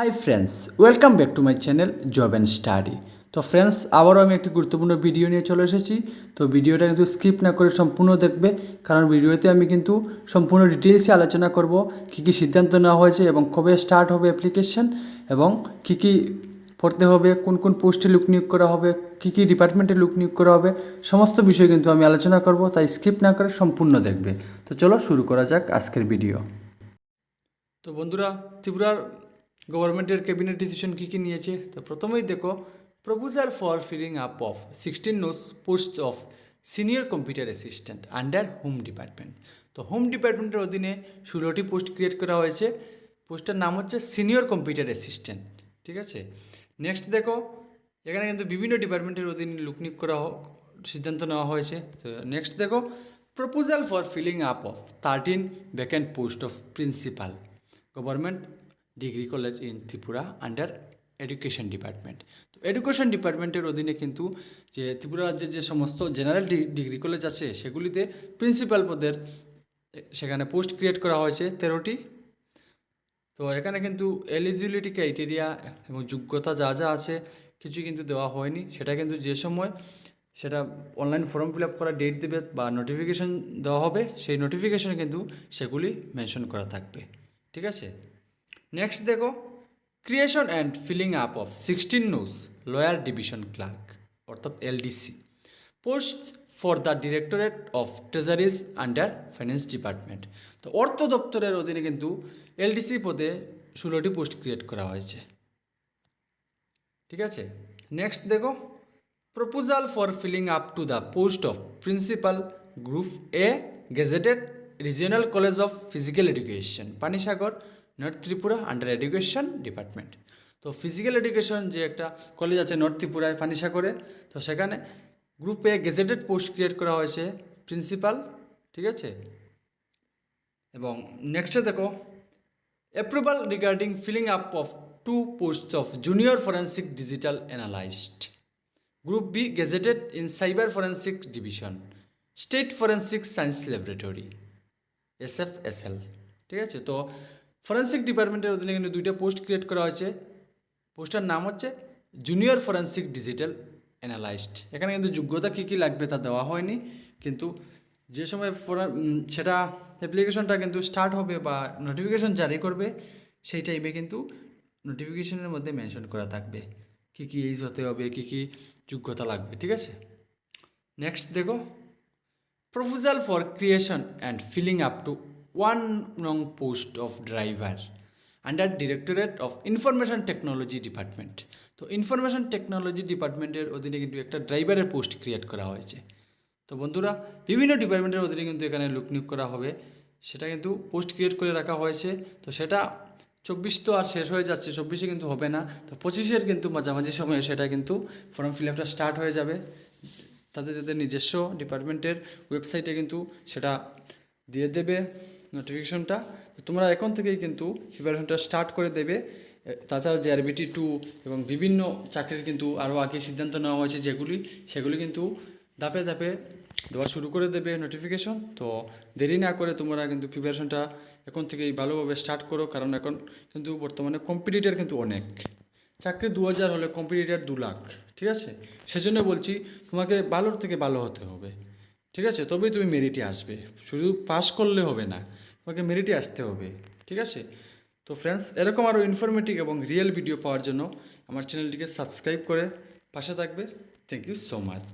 Hi friends welcome back to my channel job and study তো friends আবারও আমি একটি গুরুত্বপূর্ণ ভিডিও নিয়ে চলে এসেছি। তো ভিডিওটা কিন্তু স্কিপ না করে সম্পূর্ণ দেখবে, কারণ ভিডিওতে আমি কিন্তু সম্পূর্ণ ডিটেলসে আলোচনা করব, কী কী সিদ্ধান্ত নেওয়া হয়েছে এবং কবে স্টার্ট হবে অ্যাপ্লিকেশন এবং কী কী পড়তে হবে, কোন কোন পোস্টে লুক নিয়োগ করা হবে, কী কী ডিপার্টমেন্টে লুক নিয়োগ করা হবে, সমস্ত বিষয় কিন্তু আমি আলোচনা করব, তাই স্কিপ না করে সম্পূর্ণ দেখবে। তো চলো শুরু করা যাক আজকের ভিডিও তো বন্ধুরা, ত্রিপুরার গভর্নমেন্টের ক্যাবিনেট ডিসিশন কী কী নিয়েছে? তো প্রথমেই দেখো proposal for filling up of sixteen nos post of senior computer assistant under home department তো হোম ডিপার্টমেন্টের অধীনে ষোলোটি পোস্ট ক্রিয়েট করা হয়েছে। পোস্টের নাম হচ্ছে সিনিয়র কম্পিউটার অ্যাসিস্ট্যান্ট ঠিক আছে? নেক্সট দেখো, এখানে কিন্তু বিভিন্ন ডিপার্টমেন্টের অধীনে লুক করা সিদ্ধান্ত নেওয়া হয়েছে। তো নেক্সট দেখো proposal for filling up of thirteen vacant post of principal government degree college in Tripura under education department. তো এডুকেশন ডিপার্টমেন্টের অধীনে কিন্তু যে ত্রিপুরা রাজ্যের যে সমস্ত জেনারেল ডিগ্রি কলেজ আছে, সেগুলিতে প্রিন্সিপাল পদের সেখানে পোস্ট ক্রিয়েট করা হয়েছে তেরোটি। তো এখানে কিন্তু এলিজিবিলিটি ক্রাইটেরিয়া এবং যোগ্যতা যা যা আছে কিছু কিন্তু দেওয়া হয়নি। সেটা কিন্তু যে সময় সেটা অনলাইন ফর্ম ফিল আপ করা ডেট দেবে বা নোটিফিকেশন দেওয়া হবে, সেই নোটিফিকেশনে কিন্তু সেগুলি মেনশন করা থাকবে। ঠিক আছে? নেক্সট দেখো creation and filling up of sixteen nos lower division clerk অর্থাৎ LDC post for the directorate of treasuries under finance department তো অর্থ দপ্তরের অধীনে কিন্তু এলডিসি পদে ষোলোটি পোস্ট ক্রিয়েট করা হয়েছে। ঠিক আছে? নেক্সট দেখো proposal for filling up to the post of principal group A gazetted regional college of physical education Panisagar north Tripura under education department তো ফিজিক্যাল এডুকেশন যে একটা কলেজ আছে নর্থ ত্রিপুরায় পানিসাগরে তো সেখানে গ্রুপে গেজেটেড পোস্ট ক্রিয়েট করা হয়েছে প্রিন্সিপাল ঠিক আছে? এবং নেক্সটে দেখো approval regarding filling up of two post of junior forensic digital analyst group B gazetted in cyber forensic division state forensic science laboratory S F S L ঠিক আছে? তো ফরেন্সিক ডিপার্টমেন্টের অধীনে কিন্তু দুইটা পোস্ট ক্রিয়েট করা হয়েছে। পোস্টার নাম হচ্ছে জুনিয়র ফরেন্সিক ডিজিটাল অ্যানালাইস্ট এখানে কিন্তু যোগ্যতা কী কী লাগবে তা দেওয়া হয়নি, কিন্তু যে সময় সেটা অ্যাপ্লিকেশনটা কিন্তু স্টার্ট হবে বা নোটিফিকেশন জারি করবে, সেই টাইমে কিন্তু নোটিফিকেশনের মধ্যে মেনশন করা থাকবে। কী কী এইজ হতে হবে, কী কী যোগ্যতা লাগবে, ঠিক আছে? নেক্সট দেখো। Proposal for creation and filling up to one long post of driver under directorate of information technology department. তো ইনফরমেশন টেকনোলজি ডিপার্টমেন্টের অধীনে কিন্তু একটা ড্রাইভারের পোস্ট ক্রিয়েট করা হয়েছে। তো বন্ধুরা, বিভিন্ন ডিপার্টমেন্টের অধীনে কিন্তু এখানে লুক নিয়োগ করা হবে। সেটা কিন্তু পোস্ট ক্রিয়েট করে রাখা হয়েছে। তো সেটা চব্বিশ তো আর শেষ হয়ে যাচ্ছে, চব্বিশে কিন্তু হবে না। তো পঁচিশের কিন্তু মাঝামাঝি সময়ে সেটা কিন্তু ফর্ম ফিল আপটা স্টার্ট হয়ে যাবে। তাদের তাদের নিজস্ব ডিপার্টমেন্টের ওয়েবসাইটে কিন্তু সেটা দিয়ে দেবে। নোটিফিকেশনটা তোমরা এখন থেকেই কিন্তু প্রিপারেশনটা স্টার্ট করে দেবে। তাছাড়া জেআরবিটি টু এবং বিভিন্ন চাকরির কিন্তু আরও আগে সিদ্ধান্ত নেওয়া হয়েছে যেগুলি, সেগুলি কিন্তু ধাপে ধাপে দেওয়া শুরু করে দেবে নোটিফিকেশন তো দেরি না করে তোমরা কিন্তু প্রিপারেশনটা এখন থেকেই ভালোভাবে স্টার্ট করো, কারণ এখন কিন্তু বর্তমানে কম্পিটিটার কিন্তু অনেক। চাকরি দু হাজার হলে কম্পিটিটার দু লাখ, ঠিক আছে? সেজন্য বলছি, তোমাকে ভালোর থেকে ভালো হতে হবে। ঠিক আছে? তবেই তুমি মেরিটে আসবে। শুধু পাস করলে হবে না, তোমাকে মেরিটে আসতে হবে, ঠিক আছে? তো ফ্রেন্ডস এরকম আরও ইনফরমেটিভ এবং রিয়েল ভিডিও পাওয়ার জন্য আমার চ্যানেলটিকে সাবস্ক্রাইব করে পাশে থাকবে। Thank you so much